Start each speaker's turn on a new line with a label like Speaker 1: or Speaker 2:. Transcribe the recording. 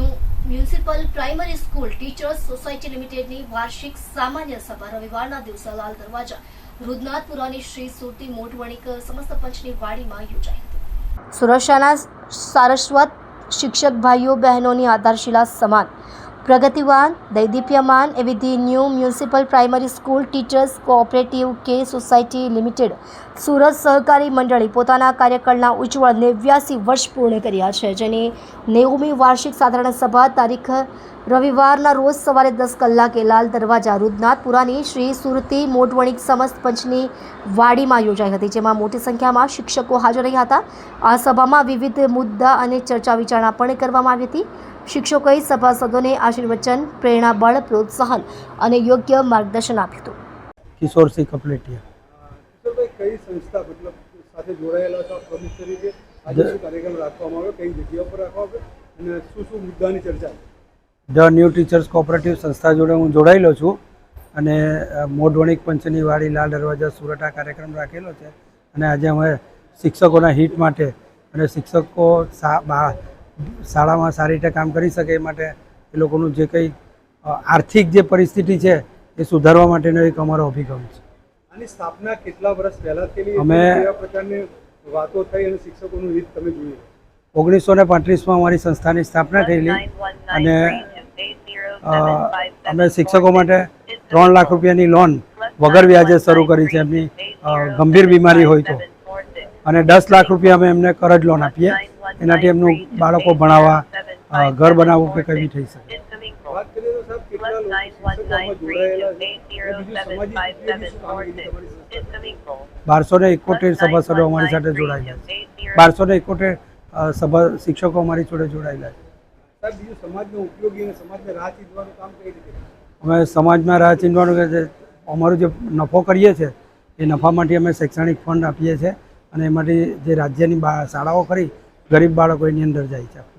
Speaker 1: Municipal primary school teachers society લિમિટેડની વાર્ષિક સામાન્ય સભા રવિવારના દિવસે લાલ દરવાજા રુદનાથપુરાની શ્રી સુરતી મોટવણિક સમસ્ત પંચની વાડીમાં યોજાઈ હતી. સુરક્ષાના સારસ્વત શિક્ષક ભાઈઓ બહેનોની આધારશિલા સમાન પ્રગતિવાન, દૈદીપ્યમાન, એવી the new municipal primary school teachers cooperative કે સોસાયટી લિમિટેડ સુરત સહકારી મંડળી પોતાના કાર્યકાળના ઉજ્જવળ નેવ્યાસી વર્ષ પૂર્ણ કર્યા છે. જેની નેવમી વાર્ષિક સાધારણ સભા તારીખ રવિવારના રોજ સવારે દસ કલાકે લાલ દરવાજા રુદનાથપુરાની શ્રી સુરતી મોટવણિક સમસ્ત પંચની વાડીમાં યોજાઈ હતી. જેમાં મોટી સંખ્યામાં શિક્ષકો હાજર રહ્યા હતા. આ સભામાં વિવિધ મુદ્દા અને ચર્ચા વિચારણા પણ કરવામાં આવી હતી. શિક્ષકોએ સભાસદોને આશીર્વચન પ્રેરણાબળ પ્રોત્સાહન અને યોગ્ય માર્ગદર્શન આપ્યું હતું.
Speaker 2: કિશોરસિંહ કપલેટિયા.
Speaker 3: કઈ સંસ્થા મતલબ સાથે જોડાયેલા છો પ્રમુખ તરીકે? આજે શું કાર્યક્રમ રાખવામાં આવ્યો? કઈ જગ્યા પર રાખવામાં આવ્યો? અને શું શું મુદ્દાની ચર્ચા
Speaker 2: ધ ન્યૂ ટીચર્સ કોઓપરેટિવ સંસ્થા જોડે હું જોડાયેલો છું અને મોઢવણિક પંચની વાડી લાલ દરવાજા સુરત આ કાર્યક્રમ રાખેલો છે. અને આજે અમે શિક્ષકોના હિત માટે અને શિક્ષકો શાળામાં સારી રીતે કામ કરી શકે એ માટે એ લોકોનું જે કંઈ આર્થિક જે પરિસ્થિતિ છે એ સુધારવા માટેનો એક અમારો અભિગમ છે.
Speaker 3: આની સ્થાપના કેટલા વર્ષ પહેલા થયેલી
Speaker 2: અમે-
Speaker 3: પ્રકારની વાતો થઈ અને શિક્ષકોનું હિત તમે જોયું?
Speaker 2: ઓગણીસો ને પાંત્રીસમાં અમારી સંસ્થાની સ્થાપના થયેલી અને અમે શિક્ષકો માટે ત્રણ લાખ રૂપિયાની લોન વગર વ્યાજે શરૂ કરી છે. એમની ગંભીર બીમારી હોય તો. અને દસ લાખ રૂપિયા અમે એમને કરજ લોન આપીએ. એનાથી એમનું બાળકો ભણાવવા ઘર બનાવવું કે કંઈ થઈ શકે? બારસો ને એકોતેર સભાસદો અમારી સાથે જોડાયેલા છે. બારસો ને એકોતેર સભા શિક્ષકો અમારી જોડે જોડાયેલા છે.
Speaker 3: સમાજનો ઉપયોગી અને સમાજને રાહ ચીંધવાનું કામ કઈ રીતે
Speaker 2: અમે સમાજમાં રાહ ચીંધવાનું કે અમારું અમારો જે નફો કરીએ છીએ એ નફામાંથી અમે શૈક્ષણિક ફંડ આપીએ છીએ અને એમાંથી જે રાજ્યની શાળાઓ ખરી ગરીબ બાળકો એની અંદર જાય છે.